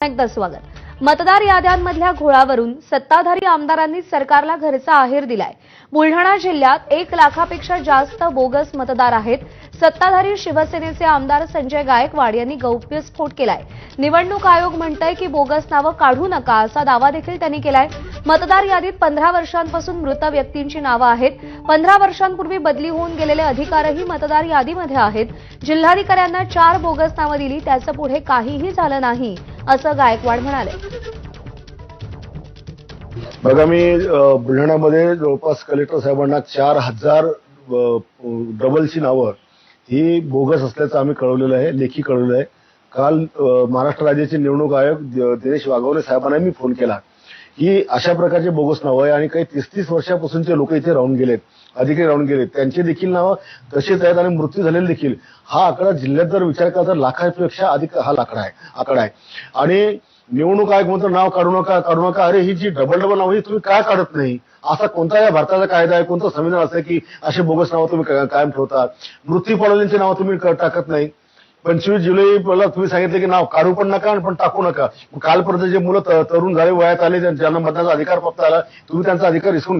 एकदा स्वागत. मतदार याद्यांमधल्या घोळावरून सत्ताधारी आमदारांनी सरकारला घरचा आहेर दिलाय. बुलढाणा जिल्ह्यात एक लाखापेक्षा जास्त बोगस मतदार आहेत. सत्ताधारी शिवसेनेचे आमदार संजय गायकवाड यांनी गौप्यस्फोट केलाय. निवडणूक आयोग म्हणतंय की बोगस नावं काढू नका असा दावा देखील त्यांनी केलाय. मतदार यादीत पंधरा वर्षांपासून मृत व्यक्तींची नावं आहेत. पंधरा वर्षांपूर्वी बदली होऊन गेलेले अधिकारही मतदार यादीमध्ये आहेत. जिल्हाधिकाऱ्यांना चार बोगस नावं दिली त्याचं पुढे काहीही झालं नाही. असं गायकवाड म्हणाले. बघा मी बुलढाण्यामध्ये जवळपास कलेक्टर साहेबांना चार हजार डबलची नावं ही बोगस असल्याचं आम्ही कळवलेलं आहे लेखी कळवलेलं आहे. काल महाराष्ट्र राज्याचे निवडणूक आयोग दिनेश वाघवले साहेबांना मी फोन केला. ही अशा प्रकारचे बोगस नावं आहे. आणि काही तीस तीस वर्षापासूनचे लोक इथे राहून गेलेत अधिकारी राहून गेलेत. त्यांचे देखील नावं तसेच आहेत आणि मृत्यू झालेले देखील. हा आकडा जिल्ह्यात जर विचार केला तर लाखापेक्षा अधिक हा लाकडा आहे आकडा आहे. आणि निवडणूक आयोग म्हणतो नाव काढू नका काढू नका. अरे ही जी डबल डबल नाव ही तुम्ही काय काढत नाही? असा कोणता या भारताचा कायदा आहे कोणतं संविधान असं की असे बोगस नावं तुम्ही कायम ठेवता? मृत्यू पावलेल्यांची नावं तुम्ही टाकत नाही. पंचवीस जुलैला तुम्ही सांगितलं की नाव काढू पण नका आणि पण टाकू नका. कालपर्यंत जे मुलं तरुण झाले वयात आले ज्यांना मतदानाचा अधिकार प्राप्त आला तुम्ही त्यांचा अधिकार हिसकून घेत